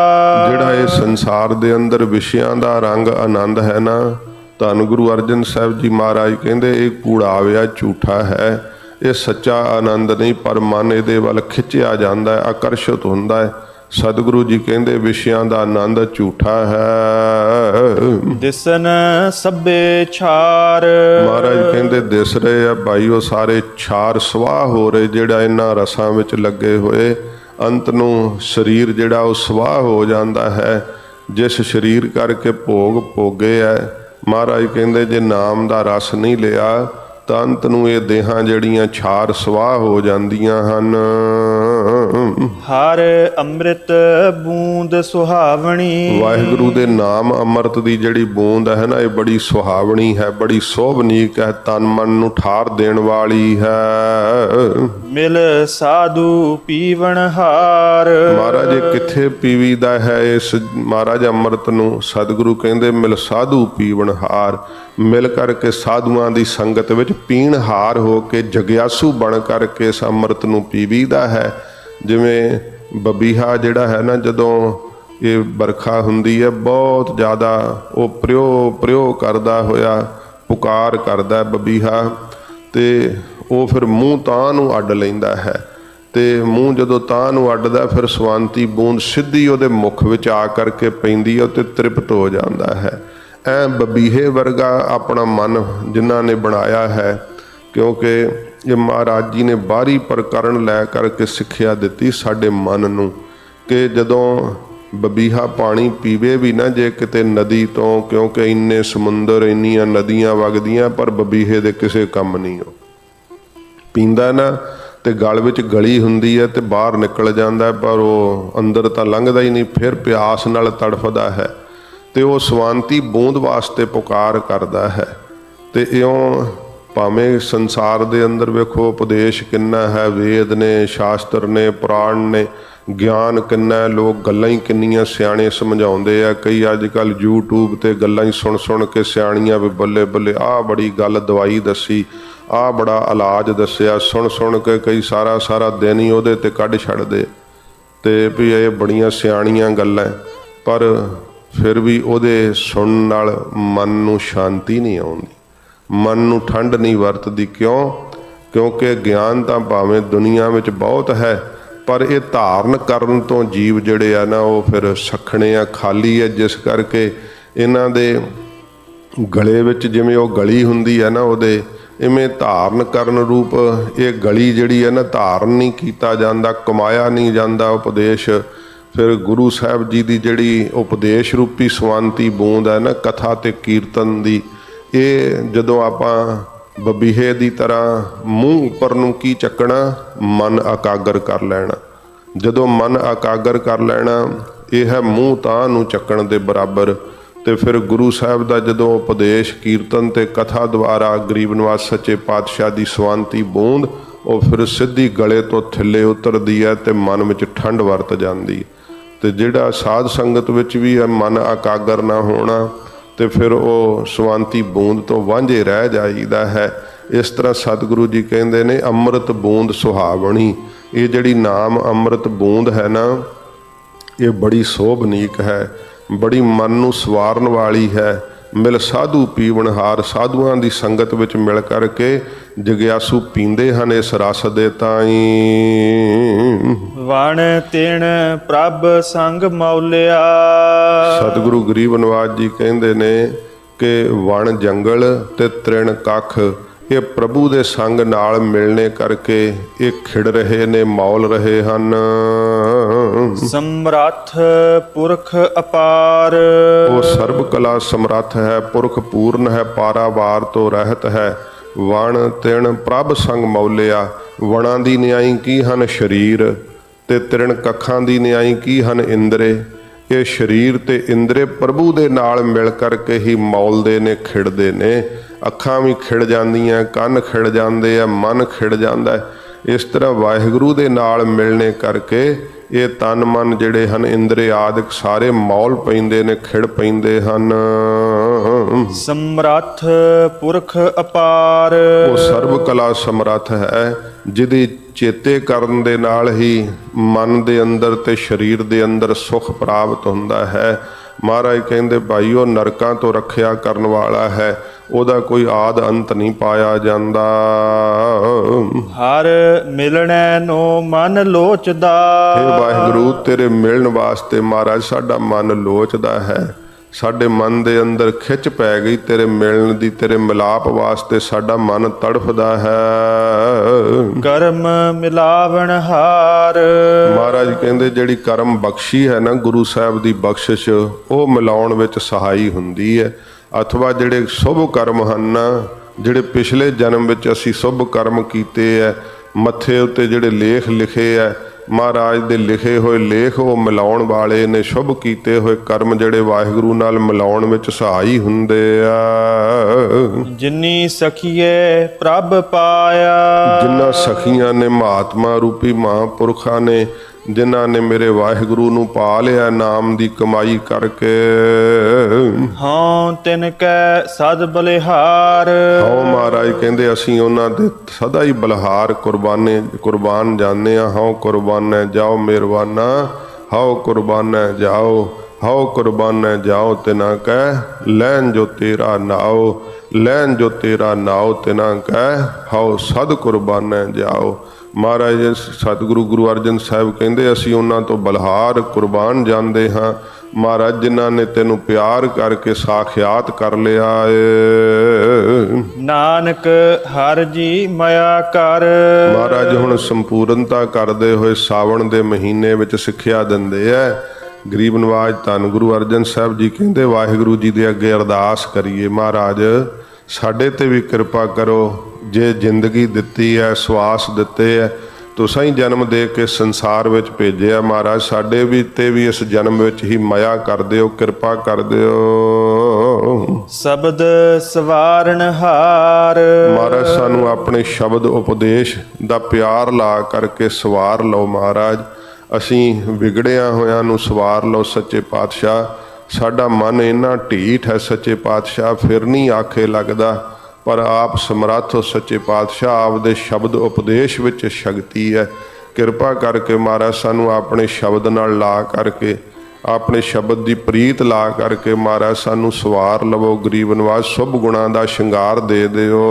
S1: ਜਿਹੜਾ ਇਹ ਸੰਸਾਰ ਦੇ ਅੰਦਰ ਵਿਸ਼ਿਆਂ ਦਾ ਰੰਗ ਆਨੰਦ ਹੈ ਨਾ ਧੰਨ ਗੁਰੂ ਅਰਜਨ ਸਾਹਿਬ ਜੀ ਮਹਾਰਾਜ ਕਹਿੰਦੇ ਇਹ ਕੂੜਾਵਿਆ ਝੂਠਾ ਹੈ। ਇਹ ਸੱਚਾ ਆਨੰਦ ਨਹੀਂ ਪਰ ਮਨ ਇਹਦੇ ਵੱਲ ਖਿੱਚਿਆ ਜਾਂਦਾ ਹੈ ਆਕਰਸ਼ਿਤ ਹੁੰਦਾ ਹੈ। ਸਤਿਗੁਰੂ ਜੀ ਕਹਿੰਦੇ ਵਿਸ਼ਿਆਂ ਦਾ ਆਨੰਦ ਝੂਠਾ ਹੈ।
S2: ਦਿਸਨ ਸਭੇ ਛਾਰ।
S1: ਮਹਾਰਾਜ ਕਹਿੰਦੇ ਦਿਸ ਰਹੇ ਆ ਭਾਈ ਉਹ ਸਾਰੇ ਛਾਰ ਸਵਾਹ ਹੋ ਰਹੇ ਜਿਹੜਾ ਇਹਨਾਂ ਰਸਾਂ ਵਿੱਚ ਲੱਗੇ ਹੋਏ। ਅੰਤ ਨੂੰ ਸਰੀਰ ਜਿਹੜਾ ਉਹ ਸਵਾਹ ਹੋ ਜਾਂਦਾ ਹੈ। ਜਿਸ ਸਰੀਰ ਕਰਕੇ ਭੋਗ ਭੋਗੇ ਐ ਮਹਾਰਾਜ ਕਹਿੰਦੇ ਜੇ ਨਾਮ ਦਾ ਰਸ ਨਹੀਂ ਲਿਆ ਤਾਂ ਅੰਤ ਨੂੰ ਇਹ ਦੇਹਾਂ ਜਿਹੜੀਆਂ ਛਾਰ ਸਵਾਹ ਹੋ ਜਾਂਦੀਆਂ ਹਨ।
S2: ਹਰ ਅੰਮ੍ਰਿਤ ਬੂੰਦ ਸੁਹਾਵਣੀ।
S1: ਵਾਹਿਗੁਰੂ ਦੇ ਨਾਮ ਅੰਮ੍ਰਿਤ ਦੀ ਜਿਹੜੀ ਬੂੰਦ ਹੈ ਨਾ ਇਹ ਬੜੀ ਸੁਹਾਵਣੀ ਹੈ ਬੜੀ ਸੋਭਨੀਕ ਹੈ ਤਨ ਮਨ ਨੂੰ ਠਾਰ ਦੇਣ ਵਾਲੀ ਹੈ।
S2: ਮਿਲ ਸਾਧੂ ਪੀਵਣ ਹਾਰ।
S1: ਮਹਾਰਾਜ ਕਿੱਥੇ ਪੀਵੀਦਾ ਹੈ ਇਸ ਮਹਾਰਾਜ ਅੰਮ੍ਰਿਤ ਨੂੰ? ਸਤਿਗੁਰੂ ਕਹਿੰਦੇ ਮਿਲ ਸਾਧੂ ਪੀਵਣ ਹਾਰ। ਮਿਲ ਕਰਕੇ ਸਾਧੂਆਂ ਦੀ ਸੰਗਤ ਵਿੱਚ ਪੀਣ ਹਾਰ ਹੋ ਕੇ ਜਗਿਆਸੂ ਬਣ ਕਰਕੇ ਇਸ ਅੰਮ੍ਰਿਤ ਨੂੰ ਪੀਵੀਦਾ ਹੈ। ਜਿਵੇਂ ਬਬੀਹਾ ਜਿਹੜਾ ਹੈ ਨਾ, ਜਦੋਂ ਇਹ ਵਰਖਾ ਹੁੰਦੀ ਹੈ, ਬਹੁਤ ਜ਼ਿਆਦਾ ਉਹ ਪ੍ਰਿਓ ਪ੍ਰਿਓ ਕਰਦਾ ਹੋਇਆ, ਪੁਕਾਰ ਕਰਦਾ ਬਬੀਹਾ। ਤੇ ਉਹ ਫਿਰ ਮੂੰਹ ਤਾਂ ਨੂੰ ਅੱਡ ਲੈਂਦਾ ਹੈ। ਤੇ ਮੂੰਹ ਜਦੋਂ ਤਾਂ ਨੂੰ ਅੱਡਦਾ, ਫਿਰ ਸਵਾਂਤੀ ਬੂੰਦ ਸਿੱਧੀ ਉਹਦੇ ਮੁਖ ਵਿੱਚ ਆ ਕਰਕੇ ਪੈਂਦੀ ਹੈ ਤੇ ਤ੍ਰਿਪਤ ਹੋ ਜਾਂਦਾ ਹੈ। ਐ ਬਬੀਹੇ ਵਰਗਾ ਆਪਣਾ ਮਨ ਜਿਨ੍ਹਾਂ ਨੇ ਬਣਾਇਆ ਹੈ, ਕਿਉਂਕਿ ਇਹ ਮਹਾਰਾਜ ਜੀ ਨੇ ਬਾਹਰੀ ਪ੍ਰਕਰਨ ਲੈ ਕਰਕੇ ਸਿੱਖਿਆ ਦਿੱਤੀ ਸਾਡੇ ਮਨ ਨੂੰ, ਕਿ ਜਦੋਂ ਬਬੀਹਾ ਪਾਣੀ ਪੀਵੇ ਵੀ ਨਾ ਜੇ ਕਿਤੇ ਨਦੀ ਤੋਂ, ਕਿਉਂਕਿ ਇੰਨੇ ਸਮੁੰਦਰ ਇੰਨੀਆਂ ਨਦੀਆਂ ਵਗਦੀਆਂ, ਪਰ ਬਬੀਹੇ ਦੇ ਕਿਸੇ ਕੰਮ ਨਹੀਂ ਉਹ ਪੀਂਦਾ ਨਾ ਤੇ ਗਲ ਵਿੱਚ ਗਲੀ ਹੁੰਦੀ ਹੈ ਤੇ ਬਾਹਰ ਨਿਕਲ ਜਾਂਦਾ ਪਰ ਉਹ ਅੰਦਰ ਤਾਂ ਲੰਘਦਾ ਹੀ ਨਹੀਂ, ਫਿਰ ਪਿਆਸ ਨਾਲ ਤੜਫਦਾ ਹੈ। ਤੇ ਉਹ ਸਵਾਂਤੀ ਬੂੰਦ ਵਾਸਤੇ ਪੁਕਾਰ ਕਰਦਾ ਹੈ। ਤੇ ਇਉਂ ਭਾਵੇਂ ਸੰਸਾਰ ਦੇ ਅੰਦਰ ਵੇਖੋ, ਉਪਦੇਸ਼ ਕਿੰਨਾ ਹੈ, ਵੇਦ ਨੇ, ਸ਼ਾਸਤਰ ਨੇ, ਪੁਰਾਣ ਨੇ, ਗਿਆਨ ਕਿੰਨਾ ਲੋਕ ਗੱਲਾਂ ਹੀ ਕਿੰਨੀਆਂ ਸਿਆਣੇ ਸਮਝਾਉਂਦੇ ਆ। ਕਈ ਅੱਜ ਕੱਲ YouTube ਤੇ ਗੱਲਾਂ ਹੀ ਸੁਣ ਸੁਣ ਕੇ ਸਿਆਣੀਆਂ ਵੀ ਬੱਲੇ ਬੱਲੇ ਆਹ ਬੜੀ ਗੱਲ ਦਵਾਈ ਦੱਸੀ, ਆਹ ਬੜਾ ਇਲਾਜ ਦੱਸਿਆ ਸੁਣ ਸੁਣ ਕੇ ਕਈ ਸਾਰਾ ਸਾਰਾ ਦਿਨ ਹੀ ਉਹਦੇ ਤੇ ਕੱਢ ਛੱਡਦੇ। ਤੇ ਵੀ ਇਹ ਬੜੀਆਂ ਸਿਆਣੀਆਂ ਗੱਲਾਂ ਪਰ ਫਿਰ ਵੀ ਉਹਦੇ ਸੁਣਨ ਨਾਲ ਮਨ ਨੂੰ ਸ਼ਾਂਤੀ ਨਹੀਂ ਆਉਂਦੀ। ਮਨ ਨੂੰ ਠੰਡ ਨਹੀਂ ਵਰਤਦੀ। ਕਿਉਂ? ਕਿਉਂਕਿ ਗਿਆਨ ਤਾਂ ਭਾਵੇਂ ਦੁਨੀਆ ਵਿੱਚ ਬਹੁਤ ਹੈ, ਪਰ ਇਹ ਧਾਰਨ ਕਰਨ ਤੋਂ ਜੀਵ ਜਿਹੜੇ ਆ ਨਾ, ਉਹ ਫਿਰ ਸਖਣੇ ਆ, ਖਾਲੀ ਹੈ ਜਿਸ ਕਰਕੇ ਇਹਨਾਂ ਦੇ ਗਲੇ ਵਿੱਚ ਜਿਵੇਂ ਉਹ ਗਲੀ ਹੁੰਦੀ ਹੈ ਨਾ, ਉਹਦੇ ਇਵੇਂ ਧਾਰਨ ਕਰਨ ਰੂਪ ਇਹ ਗਲੀ ਜਿਹੜੀ ਹੈ ਨਾ, ਧਾਰਨ ਨਹੀਂ ਕੀਤਾ ਜਾਂਦਾ, ਕਮਾਇਆ ਨਹੀਂ ਜਾਂਦਾ ਉਪਦੇਸ਼ ਫਿਰ ਗੁਰੂ ਸਾਹਿਬ ਜੀ ਦੀ ਜਿਹੜੀ ਉਪਦੇਸ਼ ਰੂਪੀ ਸਵੰਤੀ ਬੂੰਦ ਹੈ ਨਾ, ਕਥਾ ਤੇ ਕੀਰਤਨ ਦੀ, ਇਹ ਜਦੋਂ ਆਪਾਂ ਬਬੀਹੇ ਦੀ ਤਰ੍ਹਾਂ ਮੂੰਹ ਉੱਪਰ ਨੂੰ ਕੀ ਚੱਕਣਾ, ਮਨ ਇਕਾਗਰ ਕਰ ਲੈਣਾ ਜਦੋਂ ਮਨ ਇਕਾਗਰ ਕਰ ਲੈਣਾ, ਇਹ ਹੈ ਮੂੰਹ ਤਾਂ ਨੂੰ ਚੱਕਣ ਦੇ ਬਰਾਬਰ ਤੇ ਫਿਰ ਗੁਰੂ ਸਾਹਿਬ ਦਾ ਜਦੋਂ ਉਪਦੇਸ਼ ਕੀਰਤਨ ਤੇ ਕਥਾ ਦੁਆਰਾ ਗਰੀਬ ਨਿਵਾਸ ਸੱਚੇ ਪਾਤਸ਼ਾਹ ਦੀ ਸਵਾਂਤੀ ਬੂੰਦ, ਉਹ ਫਿਰ ਸਿੱਧੀ ਗਲੇ ਤੋਂ ਥੱਲੇ ਉਤਰਦੀ ਹੈ ਤੇ ਮਨ ਵਿੱਚ ਠੰਡ ਵਰਤ ਜਾਂਦੀ ਹੈ। ਤੇ ਜਿਹੜਾ ਸਾਧ ਸੰਗਤ ਵਿੱਚ ਵੀ ਹੈ, ਮਨ ਇਕਾਗਰ ਨਾ ਹੋਣਾ ਤੇ ਫਿਰ ਉਹ ਸਵਾਂਤੀ ਬੂੰਦ ਤੋਂ ਵਾਂਝੇ ਰਹਿ ਜਾਈਦਾ ਹੈ। ਇਸ ਤਰ੍ਹਾਂ ਸਤਿਗੁਰੂ ਜੀ ਕਹਿੰਦੇ ਨੇ, ਅੰਮ੍ਰਿਤ ਬੂੰਦ ਸੁਹਾਵਣੀ। ਇਹ ਜਿਹੜੀ ਨਾਮ ਅੰਮ੍ਰਿਤ ਬੂੰਦ ਹੈ ਨਾ, ਇਹ ਬੜੀ ਸੋਭਨੀਕ ਹੈ, ਬੜੀ ਮਨ ਨੂੰ ਸਵਾਰਨ ਵਾਲੀ ਹੈ। ਮਿਲ ਸਾਧੂ ਪੀਵਨਹਾਰ ਸਾਧੂਆਂ ਦੀ ਸੰਗਤ ਵਿੱਚ ਮਿਲ ਕਰਕੇ ਜਗਿਆਸੂ ਪੀਂਦੇ ਹਨ ਇਸ ਰਸ ਦੇ ਤਾਈ।
S2: ਵਣ ਤਿਣ ਪ੍ਰਭ ਸੰਗ ਮੌਲਿਆ।
S1: ਸਤਿਗੁਰੂ ਗਰੀਬ ਨਵਾਜ ਜੀ ਕਹਿੰਦੇ ਨੇ ਕਿ ਵਣ ਜੰਗਲ ਤੇ ਤ੍ਰਿਣ ਕੱਖ ਇਹ ਪ੍ਰਭੂ ਦੇ ਸੰਗ ਨਾਲ ਮਿਲਣੇ ਕਰਕੇ ਇਹ ਖਿੜ ਰਹੇ ਨੇ ਮੌਲ ਰਹੇ ਹਨ।
S2: ਸਮਰੱਥ ਪੁਰਖ ਅਪਾਰ।
S1: ਉਹ ਸਰਬ ਕਲਾ ਸਮਰੱਥ ਹੈ ਪੁਰਖ ਪੂਰਨ ਹੈ ਪਾਰਾਵਾਰ ਤੋਂ ਰਹਿਤ ਹੈ। ਵਣ ਤਿਣ ਪ੍ਰਭ ਸੰਗ ਮੌਲਿਆ ਵਣਾਂ ਦੀ ਨਿਆਈ ਕੀ ਹਨ ਸ਼ਰੀਰ? ਤੇ ਤ੍ਰਿਣ ਕੱਖਾਂ ਦੀ ਨਿਆਈ ਕੀ ਹਨ ਇੰਦਰੇ? ਇਹ ਸਰੀਰ ਤੇ ਇੰਦਰੇ ਪ੍ਰਭੂ ਦੇ ਨਾਲ ਮਿਲ ਕਰਕੇ ਹੀ ਮੌਲਦੇ ਨੇ ਖਿੜਦੇ ਨੇ। ਅੱਖਾਂ ਵੀ ਖਿੜ ਜਾਂਦੀਆਂ ਕੰਨ ਖਿੜ ਜਾਂਦੇ ਆ ਮਨ ਖਿੜ ਜਾਂਦਾ। ਇਸ ਤਰ੍ਹਾਂ ਵਾਹਿਗੁਰੂ ਦੇ ਨਾਲ ਮਿਲਣੇ ਕਰਕੇ ਇਹ ਤਨ ਮਨ ਜਿਹੜੇ ਹਨ ਇੰਦਰੇ ਆਦਿਕ ਸਾਰੇ ਮੌਲ ਪੈਂਦੇ ਨੇ ਖਿੜ ਪੈਂਦੇ ਹਨ।
S2: ਸਮਰੱਥ ਪੁਰਖ ਅਪਾਰ।
S1: ਉਹ ਸਰਬ ਕਲਾ ਸਮਰੱਥ ਹੈ ਜਿਹਦੀ ਚੇਤੇ ਕਰਨ ਦੇ ਨਾਲ ਹੀ ਮਨ ਦੇ ਅੰਦਰ ਤੇ ਸਰੀਰ ਦੇ ਅੰਦਰ ਸੁਖ ਪ੍ਰਾਪਤ ਹੁੰਦਾ ਹੈ। ਮਹਾਰਾਜ ਕਹਿੰਦੇ ਭਾਈ ਉਹ ਨਰਕਾਂ ਤੋਂ ਰੱਖਿਆ ਕਰਨ ਵਾਲਾ ਹੈ। ਉਹਦਾ ਕੋਈ ਆਦ ਅੰਤ ਨਹੀਂ ਪਾਇਆ ਜਾਂਦਾ।
S2: ਹਰ ਮਿਲਣੈ ਨੋ ਮਨ ਲੋਚਦਾ।
S1: ਇਹ ਵਾਹਿਗੁਰੂ ਤੇਰੇ ਮਿਲਣ ਵਾਸਤੇ ਮਹਾਰਾਜ ਸਾਡਾ ਮਨ ਲੋਚਦਾ ਹੈ। ਸਾਡੇ ਮਨ ਦੇ ਅੰਦਰ ਖਿੱਚ ਪੈ ਗਈ ਤੇਰੇ ਮਿਲਣ ਦੀ ਤੇਰੇ ਮਿਲਾਪ ਵਾਸਤੇ ਸਾਡਾ ਮਨ ਤੜਫਦਾ ਹੈ।
S2: ਕਰਮ ਮਿਲਾਵਣ ਹਾਰ।
S1: ਮਹਾਰਾਜ ਕਹਿੰਦੇ ਜਿਹੜੀ ਕਰਮ ਬਖਸ਼ੀ ਹੈ ਨਾ ਗੁਰੂ ਸਾਹਿਬ ਦੀ ਬਖਸ਼ਿਸ਼ ਉਹ ਮਿਲਾਉਣ ਵਿੱਚ ਸਹਾਈ ਹੁੰਦੀ ਹੈ। ਅਥਵਾ ਜਿਹੜੇ ਸ਼ੁਭ ਕਰਮ ਹਨ ਜਿਹੜੇ ਪਿਛਲੇ ਜਨਮ ਵਿੱਚ ਅਸੀਂ ਸ਼ੁਭ ਕਰਮ ਕੀਤੇ ਹੈ ਮੱਥੇ ਉੱਤੇ ਜਿਹੜੇ ਲੇਖ ਲਿਖੇ ਹੈ ਮਹਾਰਾਜ ਦੇ ਲਿਖੇ ਹੋਏ ਲੇਖ ਉਹ ਮਿਲਾਉਣ ਵਾਲੇ ਨੇ ਸ਼ੁਭ ਕੀਤੇ ਹੋਏ ਕਰਮ ਜਿਹੜੇ ਵਾਹਿਗੁਰੂ ਨਾਲ ਮਿਲਾਉਣ ਵਿੱਚ ਸਹਾਈ ਹੁੰਦੇ ਆ।
S2: ਜਿਨੀ ਸਖੀਏ ਪ੍ਰਭ ਪਾਇਆ।
S1: ਜਿਨ੍ਹਾਂ ਸਖੀਆਂ ਨੇ ਮਹਾਤਮਾ ਰੂਪੀ ਮਹਾਂਪੁਰਖਾਂ ਨੇ ਜਿਨ੍ਹਾਂ ਨੇ ਮੇਰੇ ਵਾਹਿਗੁਰੂ ਨੂੰ ਪਾ ਲਿਆ ਨਾਮ ਦੀ ਕਮਾਈ ਕਰਕੇ।
S2: ਹਾਂ ਤਿਨ ਕੈ ਸਦ ਬਲਿਹਾਰ।
S1: ਹਉ ਮਹਾਰਾਜ ਕਹਿੰਦੇ ਅਸੀਂ ਉਹਨਾਂ ਦੇ ਸਦਾ ਹੀ ਬਲਹਾਰ ਕੁਰਬਾਨੇ ਕੁਰਬਾਨ ਜਾਂਦੇ ਆ ਹਉ ਕੁਰਬਾਨੈ ਜਾਓ ਮਿਹਰਬਾਨਾ ਹਉ ਕੁਰਬਾਨੈ ਜਾਓ ਹਉ ਕੁਰਬਾਨੈ ਜਾਓ ਤਿਨਾ ਕਹਿ ਲੈਣ ਜੋ ਤੇਰਾ ਨਾਉ ਲੈਣ ਜੋ ਤੇਰਾ ਨਾਉ ਤਿਨਾ ਕਹਿ ਹਉ ਸਦ ਕੁਰਬਾਨੈ ਜਾਓ। ਮਹਾਰਾਜ ਸਤਿਗੁਰੂ ਗੁਰੂ ਅਰਜਨ ਸਾਹਿਬ ਕਹਿੰਦੇ ਅਸੀਂ ਉਹਨਾਂ ਤੋਂ ਬਲਹਾਰ ਕੁਰਬਾਨ ਜਾਂਦੇ ਹਾਂ। ਮਹਾਰਾਜ ਜਿਨ੍ਹਾਂ ਨੇ ਤੈਨੂੰ ਪਿਆਰ ਕਰਕੇ ਸਾਖਿਆਤ ਕਰ ਲਿਆ ਏ।
S2: ਨਾਨਕ ਹਰ ਜੀ ਮਇਆ ਕਰ।
S1: ਮਹਾਰਾਜ ਹੁਣ ਸੰਪੂਰਨਤਾ ਕਰਦੇ ਹੋਏ ਸਾਵਣ ਦੇ ਮਹੀਨੇ ਵਿੱਚ ਸਿੱਖਿਆ ਦਿੰਦੇ ਐ। ਗਰੀਬ ਨਵਾਜ ਧੰਨ ਗੁਰੂ ਅਰਜਨ ਸਾਹਿਬ ਜੀ ਕਹਿੰਦੇ ਵਾਹਿਗੁਰੂ ਜੀ ਦੇ ਅੱਗੇ ਅਰਦਾਸ ਕਰੀਏ ਮਹਾਰਾਜ। ਸਾਡੇ ਤੇ ਵੀ ਕਿਰਪਾ ਕਰੋ। ਜੇ ਜ਼ਿੰਦਗੀ ਦਿੱਤੀ ਹੈ ਸਵਾਸ ਦਿੱਤੇ ਹੈ ਤੁਸੀਂ ਹੀ ਜਨਮ ਦੇ ਕੇ ਸੰਸਾਰ ਵਿੱਚ ਭੇਜਿਆ ਮਹਾਰਾਜ ਸਾਡੇ ਵੀ ਤੇ ਵੀ ਇਸ ਜਨਮ ਵਿੱਚ ਹੀ ਮਾਇਆ ਕਰ ਦਿਓ ਕਿਰਪਾ ਕਰ ਦਿਓ।
S2: ਸ਼ਬਦ ਸਵਾਰਨ ਹਾਰ।
S1: ਮਹਾਰਾਜ ਸਾਨੂੰ ਆਪਣੇ ਸ਼ਬਦ ਉਪਦੇਸ਼ ਦਾ ਪਿਆਰ ਲਾ ਕਰਕੇ ਸਵਾਰ ਲਓ ਮਹਾਰਾਜ। ਅਸੀਂ ਵਿਗੜਿਆ ਹੋਇਆਂ ਨੂੰ ਸਵਾਰ ਲਓ ਸੱਚੇ ਪਾਤਸ਼ਾਹ। ਸਾਡਾ ਮਨ ਇੰਨਾ ਢੀਠ ਹੈ ਸੱਚੇ ਪਾਤਸ਼ਾਹ ਫਿਰ ਨਹੀਂ ਆਖੇ ਲੱਗਦਾ। ਪਰ ਆਪ ਸਮਰੱਥ ਸੱਚੇ ਪਾਤਸ਼ਾਹ ਆਪ ਦੇ ਸ਼ਬਦ ਉਪਦੇਸ਼ ਵਿੱਚ ਸ਼ਕਤੀ ਹੈ। ਕਿਰਪਾ ਕਰਕੇ ਮਹਾਰਾਜ ਸਾਨੂੰ ਆਪਣੇ ਸ਼ਬਦ ਨਾਲ ਲਾ ਕਰਕੇ ਆਪਣੇ ਸ਼ਬਦ ਦੀ ਪ੍ਰੀਤ ਲਾ ਕਰਕੇ ਮਹਾਰਾਜ ਸਾਨੂੰ ਸਵਾਰ ਲਵੋ। ਗਰੀਬ ਨਿਵਾਸ ਸੁਭ ਗੁਣਾਂ ਦਾ ਸ਼ਿੰਗਾਰ ਦੇ ਦਿਓ।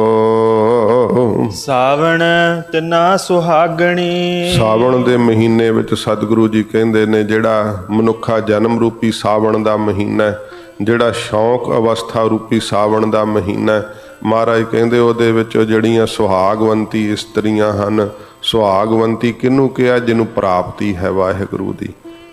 S2: ਸਾਵਣ ਤਿਨਾ ਸੁਹਾਗਣੀ।
S1: ਸਾਵਣ ਦੇ ਮਹੀਨੇ ਵਿੱਚ ਸਤਿਗੁਰੂ ਜੀ ਕਹਿੰਦੇ ਨੇ ਜਿਹੜਾ ਮਨੁੱਖਾ ਜਨਮ ਰੂਪੀ ਸਾਵਣ ਦਾ ਮਹੀਨਾ ਜਿਹੜਾ ਸ਼ੌਂਕ ਅਵਸਥਾ ਰੂਪੀ ਸਾਵਣ ਦਾ ਮਹੀਨਾ ਹੈ, ਮਹਾਰਾਜ ਕਹਿੰਦੇ ਉਹਦੇ ਵਿੱਚ ਜਿਹੜੀਆਂ ਸੁਹਾਗਵੰਤੀ ਇਸਤਰੀਆਂ ਹਨ, ਸੁਹਾਗਵੰਤੀ ਕਿਹਨੂੰ ਕਿਹਾ? ਜਿਹਨੂੰ ਪ੍ਰਾਪਤੀ ਹੈ ਵਾਹਿਗੁਰੂ ਦੀ।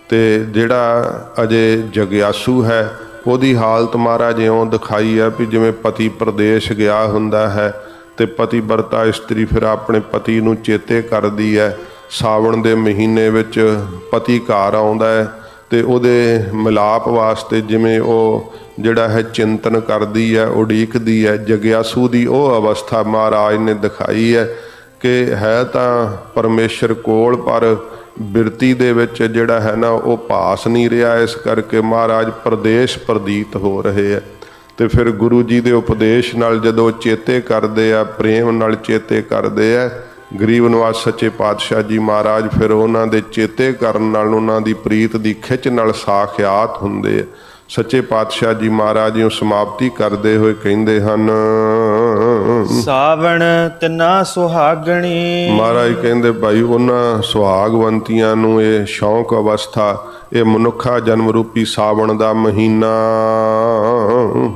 S1: ਤੇ ਜਿਹੜਾ ਅਜੇ ਜਗਿਆਸੂ ਹੈ, ਉਹਦੀ ਹਾਲਤ ਮਹਾਰਾਜ ਇਉਂ ਦਿਖਾਈ ਹੈ ਵੀ ਜਿਵੇਂ ਪਤੀ ਪ੍ਰਦੇਸ਼ ਗਿਆ ਹੁੰਦਾ ਹੈ ਤੇ ਪਤੀ ਵਰਤਾ ਇਸਤਰੀ ਫਿਰ ਆਪਣੇ ਪਤੀ ਨੂੰ ਚੇਤੇ ਕਰਦੀ ਹੈ। ਸਾਵਣ ਦੇ ਮਹੀਨੇ ਵਿੱਚ ਪਤੀ ਘਰ ਆਉਂਦਾ ਹੈ। ਤੇ ਉਹਦੇ ਮਿਲਾਪ ਵਾਸਤੇ ਜਿਵੇਂ ਉਹ ਜਿਹੜਾ ਹੈ ਚਿੰਤਨ ਕਰਦੀ ਹੈ, ਉਡੀਕਦੀ ਹੈ, ਜਗਿਆਸੂ ਦੀ ਉਹ ਅਵਸਥਾ ਮਹਾਰਾਜ ਨੇ ਦਿਖਾਈ ਹੈ ਕਿ ਹੈ ਤਾਂ ਪਰਮੇਸ਼ਰ ਕੋਲ, ਪਰ ਬਿਰਤੀ ਦੇ ਵਿੱਚ ਜਿਹੜਾ ਹੈ ਨਾ ਉਹ ਪਾਸ ਨਹੀਂ ਰਿਹਾ, ਇਸ ਕਰਕੇ ਮਹਾਰਾਜ ਪ੍ਰਦੇਸ਼ ਪ੍ਰਦੀਤ ਹੋ ਰਹੇ ਹੈ। ਤੇ ਫਿਰ ਗੁਰੂ ਜੀ ਦੇ ਉਪਦੇਸ਼ ਨਾਲ ਜਦੋਂ ਚੇਤੇ ਕਰਦੇ ਆ, ਪ੍ਰੇਮ ਨਾਲ ਚੇਤੇ ਕਰਦੇ ਆ ਗਰੀਬ ਨਿਵਾਸ ਸੱਚੇ ਪਾਤਸ਼ਾਹ ਜੀ ਮਹਾਰਾਜ ਫਿਰ ਉਹਨਾਂ ਦੇ ਚੇਤੇ ਕਰਨ ਨਾਲ ਉਹਨਾਂ ਦੀ ਪ੍ਰੀਤ ਦੀ ਖਿੱਚ ਨਾਲ ਸਾਖਿਆਤ ਹੁੰਦੇ ਸੱਚੇ ਪਾਤਸ਼ਾਹ ਜੀ ਮਹਾਰਾਜ ਨੂੰ ਸਮਾਪਤੀ ਕਰਦੇ ਹੋਏ ਕਹਿੰਦੇ ਹਨ
S2: ਸਾਵਣ ਤਿਨਾ ਸੁਹਾਗਣੀ।
S1: ਮਹਾਰਾਜ ਕਹਿੰਦੇ ਭਾਈ ਉਹਨਾਂ ਸੁਹਾਗਵੰਤੀਆਂ ਨੂੰ ਇਹ ਸ਼ੌਂਕ ਅਵਸਥਾ ਇਹ ਮਨੁੱਖਾ ਜਨਮ ਰੂਪੀ ਸਾਵਣ ਦਾ ਮਹੀਨਾ।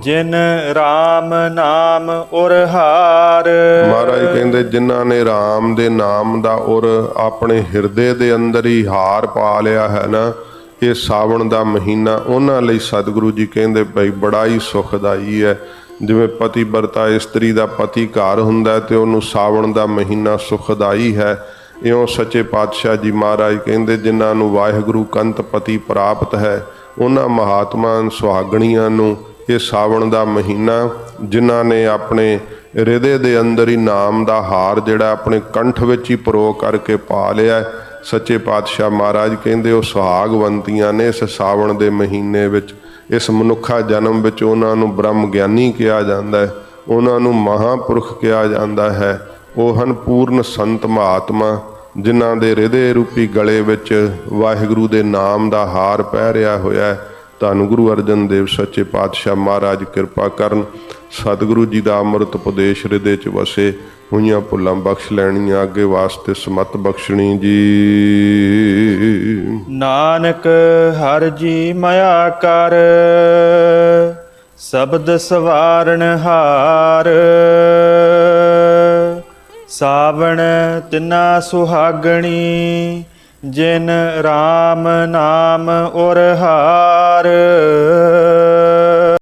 S2: ਜਿਨ RAM ਨਾਮ ਉਰ ਹਾਰ।
S1: ਮਹਾਰਾਜ ਕਹਿੰਦੇ ਜਿਨ੍ਹਾਂ ਨੇ RAM ਦੇ ਨਾਮ ਦਾ ਔਰ ਆਪਣੇ ਹਿਰਦੇ ਦੇ ਅੰਦਰ ਹੀ ਹਾਰ ਪਾ ਲਿਆ ਹੈ ਨਾ ਇਹ ਸਾਵਣ ਦਾ ਮਹੀਨਾ ਉਹਨਾਂ ਲਈ ਸਤਿਗੁਰੂ ਜੀ ਕਹਿੰਦੇ ਭਾਈ ਬੜਾ ਹੀ ਸੁਖਦਾਈ ਹੈ। ਜਿਵੇਂ ਪਤੀ ਵਰਤਾ ਇਸਤਰੀ ਦਾ ਪਤੀ ਘਰ ਹੁੰਦਾ ਤੇ ਉਹਨੂੰ ਸਾਵਣ ਦਾ ਮਹੀਨਾ ਸੁਖਦਾਈ ਹੈ। ਇਉਂ ਸੱਚੇ ਪਾਤਸ਼ਾਹ ਜੀ ਮਹਾਰਾਜ ਕਹਿੰਦੇ, ਜਿਨ੍ਹਾਂ ਨੂੰ ਵਾਹਿਗੁਰੂ ਕੰਤ ਪਤੀ ਪ੍ਰਾਪਤ ਹੈ, ਉਹਨਾਂ ਮਹਾਤਮਾ ਸੁਹਾਗਣੀਆਂ ਨੂੰ ਇਹ ਸਾਵਣ ਦਾ ਮਹੀਨਾ, ਜਿਨ੍ਹਾਂ ਨੇ ਆਪਣੇ ਹਿਰਦੇ ਦੇ ਅੰਦਰ ਹੀ ਨਾਮ ਦਾ ਹਾਰ ਜਿਹੜਾ ਆਪਣੇ ਕੰਠ ਵਿੱਚ ਹੀ ਪਰੋ ਕਰਕੇ ਪਾ ਲਿਆ ਸੱਚੇ ਪਾਤਸ਼ਾਹ ਮਹਾਰਾਜ ਕਹਿੰਦੇ, ਉਹ ਸੁਹਾਗਵੰਤੀਆਂ ਨੇ ਇਸ ਸਾਵਣ ਦੇ ਮਹੀਨੇ ਵਿੱਚ, ਇਸ ਮਨੁੱਖਾ ਜਨਮ ਵਿੱਚ ਉਹਨਾਂ ਨੂੰ ਬ੍ਰਹਮ ਗਿਆਨੀ ਕਿਹਾ ਜਾਂਦਾ ਹੈ, ਉਹਨਾਂ ਨੂੰ ਮਹਾਪੁਰਖ ਕਿਹਾ ਜਾਂਦਾ ਹੈ। ਉਹ ਹਨ ਪੂਰਨ ਸੰਤ ਮਹਾਤਮਾ, ਜਿਨ੍ਹਾਂ ਦੇ ਹਿਰਦੇ ਰੂਪੀ ਗਲੇ ਵਿੱਚ ਵਾਹਿਗੁਰੂ ਦੇ ਨਾਮ ਦਾ ਹਾਰ ਪਹਿਰਿਆ ਹੋਇਆ ਹੈ। ਧੰਨ ਗੁਰੂ ਅਰਜਨ ਦੇਵ ਸੱਚੇ ਪਾਤਸ਼ਾਹ ਮਹਾਰਾਜ, ਕਿਰਪਾ ਕਰਨ ਸਤਿਗੁਰੂ ਜੀ ਦਾ ਅੰਮ੍ਰਿਤ ਉਪਦੇਸ਼ ਹਿਰਦੇ 'ਚ ਵਸੇ, ਹੋਈਆਂ ਭੁੱਲਾਂ ਬਖਸ਼ ਲੈਣੀਆਂ, ਅੱਗੇ ਵਾਸਤੇ ਸਮਤ ਬਖਸ਼ਣੀ ਜੀ।
S2: ਨਾਨਕ ਹਰ ਜੀ ਮਾਇਆ ਕਰ, ਸ਼ਬਦ ਸਵਾਰਨ ਹਾਰ। ਸਾਵਣ ਤਿਨਾ ਸੁਹਾਗਣੀ ਜਿਨ RAM ਨਾਮ ਉਰ ਹਾਰ